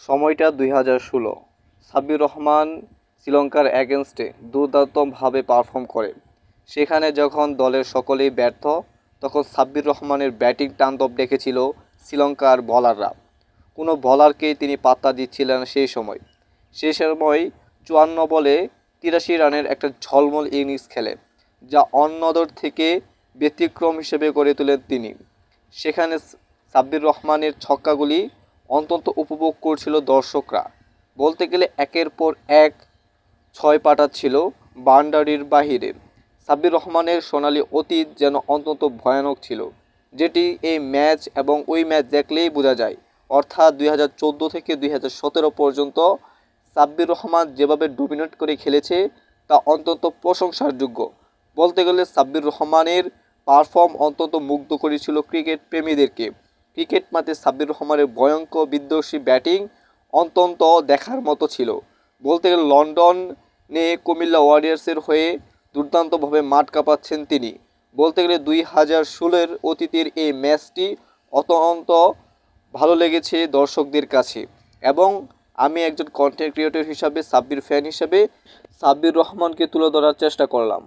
সময়টা দুই হাজার ষোলো। সাব্বির রহমান শ্রীলঙ্কার অ্যাগেনস্টে দুর্দান্তভাবে পারফর্ম করে। সেখানে যখন দলের সকলেই ব্যর্থ, তখন সাব্বির রহমানের ব্যাটিং তাণ্ডব দেখেছিল শ্রীলঙ্কার বলাররা কোনো বলারকেই তিনি পাত্তা দিচ্ছিলেন সেই সময়। সেই সময় চুয়ান্ন বলে তিরাশি রানের একটা ঝলমল ইনিংস খেলে, যা অন্যদর থেকে ব্যতিক্রম হিসেবে গড়ে তোলেন তিনি। সেখানে সাব্বির রহমানের ছক্কাগুলি অন্তত উপভোগ করছিল দর্শকরা। বলতে গেলে একের পর এক ছয় পাটা পাঠাচ্ছিল বাউন্ডারির বাহিরে। সাব্বির রহমানের সোনালি অতীত যেন অন্তত ভয়ানক ছিল, যেটি এই ম্যাচ এবং ওই ম্যাচ দেখলেই বোঝা যায়। অর্থাৎ দুই হাজার চোদ্দ থেকে দুই হাজার সতেরো পর্যন্ত সাব্বির রহমান যেভাবে ডমিনেট করে খেলেছে, তা অন্তত প্রশংসার যোগ্য বলতে গেলে সাব্বির রহমানের পারফর্ম অন্তত মুগ্ধ করেছিল ক্রিকেট প্রেমীদেরকে। ক্রিকেট মাঠে সাব্বির রহমানের ভয়ঙ্কর বিধ্বংসী ব্যাটিং অত্যন্ত দেখার মতো ছিল। বলতে গেলে লন্ডনে কুমিল্লা ওয়ারিয়ার্সের হয়ে দুর্দান্তভাবে মাঠ কাঁপাচ্ছেন তিনি। বলতে গেলে দুই হাজার ষোলোর অতীতের এই ম্যাচটি অত্যন্ত ভালো লেগেছে দর্শকদের কাছে। এবং আমি একজন কন্টেন্ট ক্রিয়েটর হিসাবে, সাব্বির ফ্যান হিসাবে সাব্বির রহমানকে তুলে ধরার চেষ্টা করলাম।